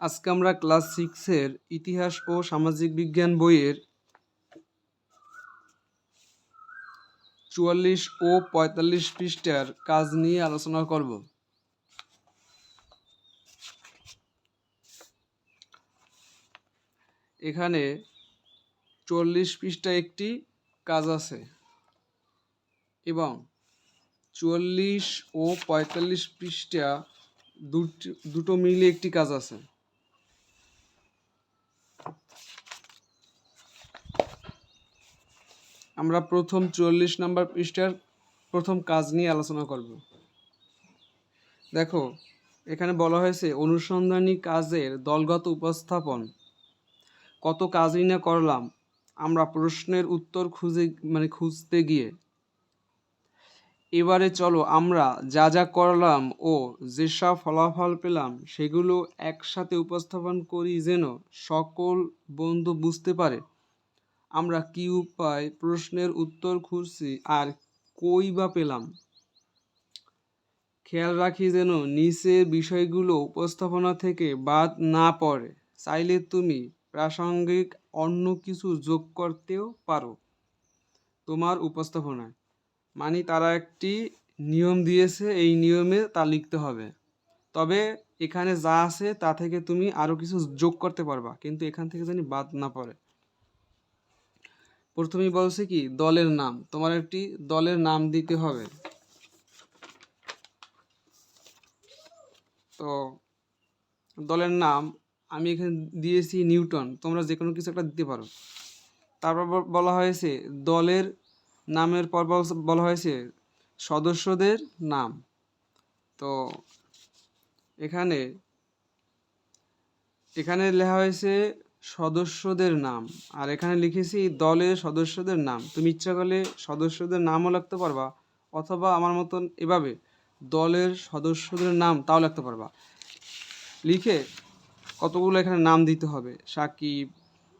আজকে আমরা ক্লাস সিক্সের ইতিহাস ও সামাজিক বিজ্ঞান বইয়ের চুয়াল্লিশ ও পঁয়তাল্লিশ পৃষ্ঠার কাজ নিয়ে আলোচনা করব। এখানে চল্লিশ পৃষ্ঠা একটি কাজ আছে এবং চুয়াল্লিশ ও পঁয়তাল্লিশ পৃষ্ঠা দুটি, দুটো মিলে একটি কাজ আছে। আমরা প্রথম চুয়াল্লিশ নাম্বার পৃষ্ঠার প্রথম কাজ নিয়ে আলোচনা করব। দেখো, এখানে বলা হয়েছে, অনুসন্ধানী কাজের দলগত উপস্থাপন। কত কাজই না করলাম, আমরা প্রশ্নের উত্তর খুঁজে মানে খুঁজতে গিয়ে। এবারে চলো, আমরা যা যা করলাম ও যেসব ফলাফল পেলাম, সেগুলো একসাথে উপস্থাপন করি যেন সকল বন্ধু বুঝতে পারে। আমরা কি উপায় প্রশ্নের উত্তর খুঁজছি আর কই বা পেলাম। খেয়াল রাখি যেন নিচের বিষয়গুলো উপস্থাপনা থেকে বাদ না পড়ে। চাইলে তুমি প্রাসঙ্গিক অন্য কিছু যোগ করতেও পারো তোমার উপস্থাপনায়। মানে তারা একটি নিয়ম দিয়েছে, এই নিয়মে তা লিখতে হবে। তবে এখানে যা আছে তা থেকে তুমি আরও কিছু যোগ করতে পারবা, কিন্তু এখান থেকে জানি বাদ না পড়ে। প্রথমেই বলছে কি, দলের নাম। তোমার একটি দলের নাম দিতে হবে। তো, দলের নাম আমি এখানে দিয়েছি নিউটন। তোমরা যে কোনো কিছু একটা দিতে পারো। তারপর বলা হয়েছে, দলের নামের পর বল- হয়েছে, সদস্যদের নাম। তো, এখানে এখানে লেখা হয়েছে সদস্যদের নাম। আর এখানে লিখেছি দলের সদস্যদের নাম। তুমি ইচ্ছা করলে সদস্যদের নামও লিখতে পারবা, অথবা আমার মতন এভাবে, দলের সদস্যদের নাম তাও লিখতে পারবা। লিখে কতগুলো এখানে নাম দিতে হবে? সাকিব,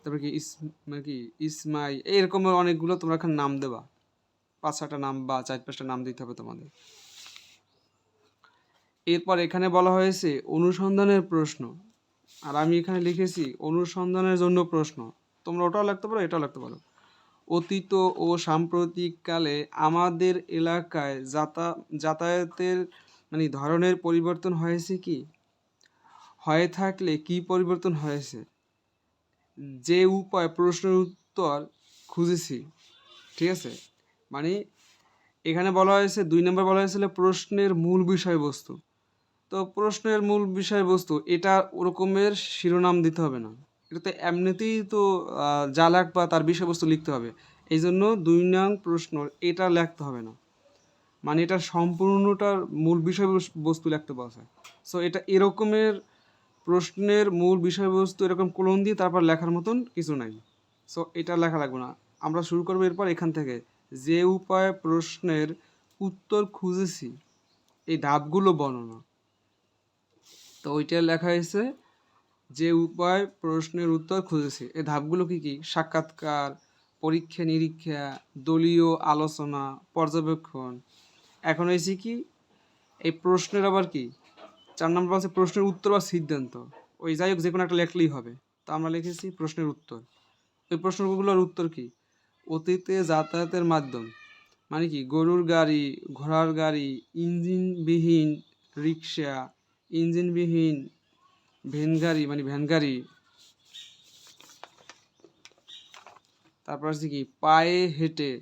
তারপরে কি ইস মানে কি ইসমাই এরকমের অনেকগুলো তোমরা এখানে নাম দেবা। পাঁচ ছটা নাম বা চার পাঁচটা নাম দিতে হবে তোমাদের। এরপর এখানে বলা হয়েছে, অনুসন্ধানের প্রশ্ন। আর আমি এখানে লিখেছি, অনুসন্ধানের জন্য প্রশ্ন। তোমরা ওটাও লিখতে পারো, এটাও লিখতে পারো। অতীত ও সাম্প্রতিক কালে আমাদের এলাকায় যাতা, যাতায়াতের মানে ধরনের পরিবর্তন হয়েছে কি? হয়ে থাকলে কি পরিবর্তন হয়েছে? যে উপায়, প্রশ্নের উত্তর খুঁজেছি। ঠিক আছে? মানে এখানে বলা হয়েছে, দুই নম্বর বলা হয়েছিল প্রশ্নের মূল বিষয়বস্তু। তো প্রশ্নের মূল বিষয়বস্তু, এটা ওরকমের শিরোনাম দিতে হবে না। এটাতে এমনিতেই তো যা লাগবা তার বিষয়বস্তু লিখতে হবে। এই জন্য দুই নং প্রশ্ন, এটা লিখতে হবে না। মানে এটা সম্পূর্ণটার মূল বিষয়বস্তু লিখতে বলছে। সো এটা এরকমের প্রশ্নের মূল বিষয়বস্তু এরকম কোলন দিয়ে তারপর লেখার মতন কিছু নাই। সো এটা লেখা লাগবে না। আমরা শুরু করব এরপর এখান থেকে। যে উপায়ে প্রশ্নের উত্তর খুঁজেছি, এই ধাপগুলো বর্ণনা। তো ওইটা লেখা হয়েছে যে উপায় প্রশ্নের উত্তর খুঁজেছি। এই ধাপগুলো কি কি? সাক্ষাৎকার, পরীক্ষা নিরীক্ষা, দলীয় আলোচনা, পর্যবেক্ষণ। এখন হয়েছে কি, এই প্রশ্নের আবার কি? চার নম্বর আছে প্রশ্নের উত্তর বা সিদ্ধান্ত। ওই যাই হোক যে কোনো একটা লেখলেই হবে। তো আমরা লিখেছি প্রশ্নের উত্তর। ওই প্রশ্নগুলোর উত্তর কি? অতীতে যাতায়াতের মাধ্যম। মানে কি? গরুর গাড়ি, ঘোড়ার গাড়ি, ইঞ্জিনবিহীন রিক্সা ইঞ্জিনবিহীন ভ্যান গাড়ি মানে ভ্যান গাড়ি। তারপর আছে কি? পায়ে হেঁটে।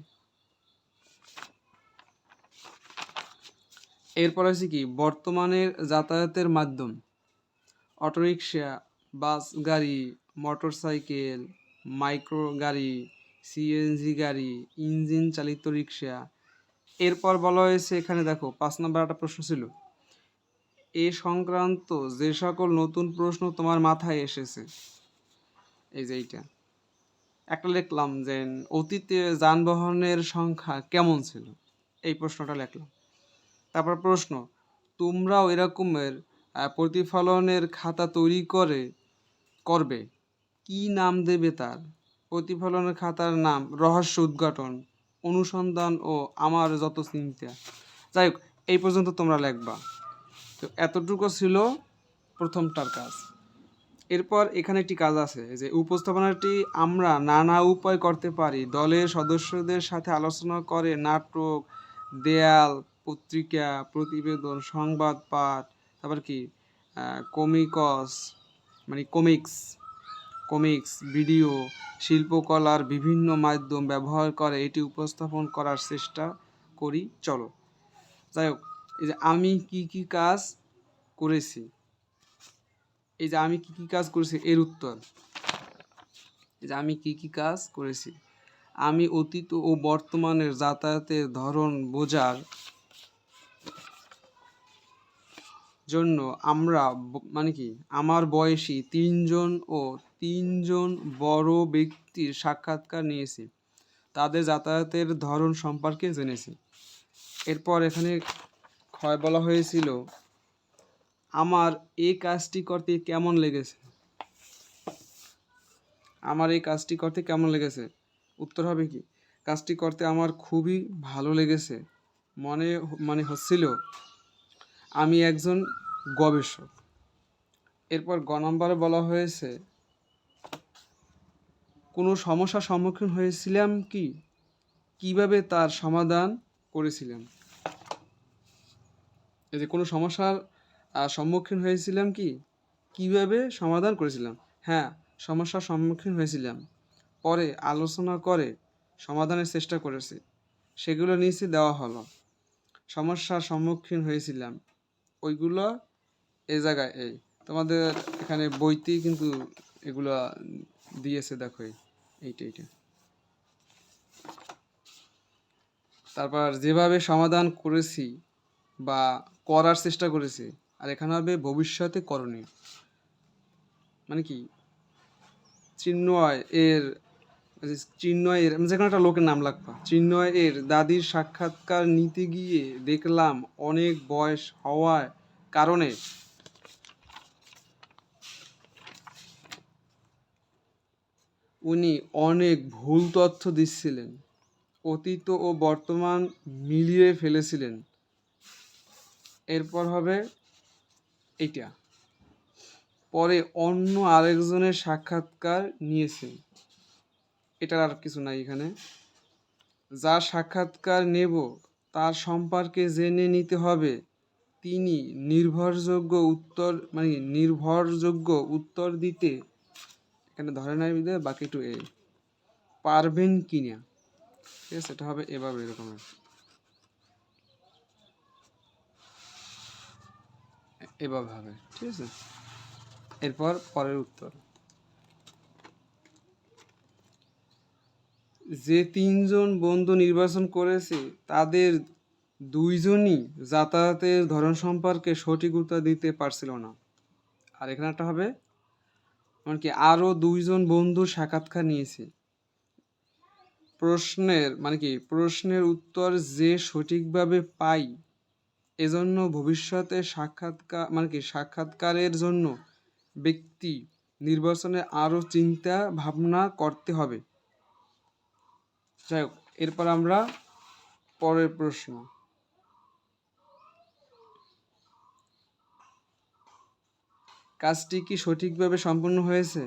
এরপর আছে কি? বর্তমানের যাতায়াতের মাধ্যম। অটোরিকশা, বাস গাড়ি মোটর সাইকেল মাইক্রো গাড়ি, সিএনজি গাড়ি, ইঞ্জিন চালিত রিক্সা এরপর বলা হয়েছে এখানে দেখো, পাঁচ নম্বর একটা প্রশ্ন ছিল। এ সংক্রান্ত যে সকল নতুন প্রশ্ন তোমার মাথায় এসেছে। এই যে এইটা। একটা লিখলাম যে অতীতে যানবাহনের সংখ্যা কেমন ছিল? এই প্রশ্নটা লিখলাম। তারপর প্রশ্ন, তোমরাও এরকমের প্রতিফলনের খাতা তৈরি করে, করবে। কি নাম দেবে তার? প্রতিফলনের খাতার নাম, রহস্য উদ্ঘাটন, অনুসন্ধান ও আমার যত চিন্তা। যাই হোক, এই পর্যন্ত তোমরা লিখবা। তো এতটুকু ছিল প্রথমটার কাজ। এরপর এখানে একটি কাজ আছে যে উপস্থাপনাটি আমরা নানা উপায় করতে পারি। দলের সদস্যদের সাথে আলোচনা করে নাটক, দেয়াল, পত্রিকা, প্রতিবেদন, সংবাদ পাঠ, তারপর কি কমিকস মানে কমিক্স কমিক্স, ভিডিও, শিল্পকলার বিভিন্ন মাধ্যম ব্যবহার করে এটি উপস্থাপন করার চেষ্টা করি। চলো, যাই হোক। এই যে আমি কি কি কাজ করেছি, এই যে আমি কি কি কাজ করেছি এর উত্তর। এই যে আমি কি কি কাজ করেছি, আমি অতীত ও বর্তমানের যাতায়াতের ধরন বোঝার জন্য আমরা মানে কি, আমার বয়সী তিনজন ও তিনজন বড় ব্যক্তির সাক্ষাৎকার নিয়েছি। তাদের যাতায়াতের ধরন সম্পর্কে জেনেছি। এরপর এখানে ক্ষয় বলা হয়েছিল, আমার এই কাজটি করতে কেমন লেগেছে? আমার এই কাজটি করতে কেমন লেগেছে? উত্তর হবে কি, কাজটি করতে আমার খুবই ভালো লেগেছে। মনে মানে হচ্ছিল, আমি একজন গবেষক। এরপর গ নম্বরে বলা হয়েছে, কোনো সমস্যার সম্মুখীন হয়েছিলাম কি? কীভাবে তার সমাধান করেছিলাম? যে কোনো সমস্যার সম্মুখীন হয়েছিলাম কি? কীভাবে সমাধান করেছিলাম? হ্যাঁ সমস্যার সম্মুখীন হয়েছিলাম। পরে আলোচনা করে সমাধানের চেষ্টা করেছি। সেগুলো নিচে দেওয়া হলো। সমস্যার সম্মুখীন হয়েছিলাম। ওইগুলো এই জায়গায়, এই তোমাদের এখানে বইতেই কিন্তু এগুলো দিয়েছে দেখো, এই, এইটা এইটা। তারপর যেভাবে সমাধান করেছি বা করার চেষ্টা করেছি। আর এখানে হবে ভবিষ্যতে করণীয়। মানে কি? চিন্ময় এর চিন্ময় এর মানে যেখানে একটা লোকের নাম লাগবা। চিন্ময় এর দাদির সাক্ষাৎকার নিতে গিয়ে দেখলাম অনেক বয়স হওয়ার কারণে উনি অনেক ভুল তথ্য দিচ্ছিলেন। অতীত ও বর্তমান মিলিয়ে ফেলেছিলেন। এরপর হবে এইটা। পরে অন্য আরেকজনের সাক্ষাৎকার নিয়েছেন এটার আর কিছু নাই এখানে। যার সাক্ষাৎকার নেব, তার সম্পর্কে জেনে নিতে হবে। তিনি নির্ভরযোগ্য উত্তর মানে নির্ভরযোগ্য উত্তর দিতে, এখানে ধরে নাই বাকি একটু এই পারবেন কিনা। ঠিক আছে, এটা হবে এভাবে এরকমের এভাবে হবে ঠিক আছে? এরপর পরের উত্তর। যে তিনজন বন্ধু নির্বাচন করেছে, তাদের দুইজনই যাতায়াতের ধরন সম্পর্কে সঠিক উত্তর দিতে পারছিল না। আর এখানে একটা হবে মানে কি আরও দুইজন বন্ধু সাক্ষাৎকার নিয়েছে। প্রশ্নের মানে কি, প্রশ্নের উত্তর যে সঠিকভাবে পাই এজন্য ভবিষ্যতে সাক্ষাৎকার মানে কি, সাক্ষাৎকারের জন্য ব্যক্তি নির্বাচনে আরও চিন্তা ভাবনা করতে হবে। যাই হোক এরপর আমরা পরের প্রশ্ন। কাজটি কি সঠিকভাবে সম্পূর্ণ হয়েছে?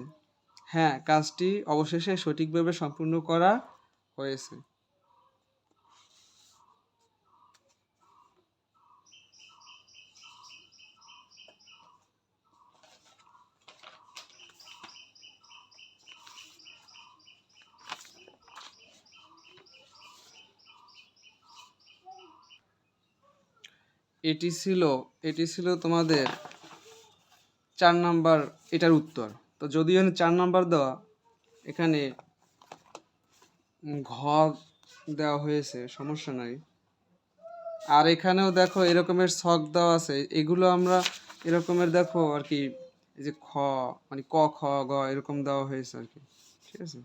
হ্যাঁ কাজটি অবশেষে সঠিকভাবে সম্পূর্ণ করা হয়েছে। এটি ছিল এটি ছিল তোমাদের চার নাম্বার, এটার উত্তর। তো যদি এখানে চার নাম্বার দেওয়া, এখানে ঘ দেওয়া হয়েছে, সমস্যা নাই। আর এখানেও দেখো এরকমের ছক দেওয়া আছে, এগুলো আমরা এরকমের দেখো আর কি, এই যে খ মানে ক, খ, গ, এরকম দেওয়া হয়েছে আর কি, ঠিক আছে?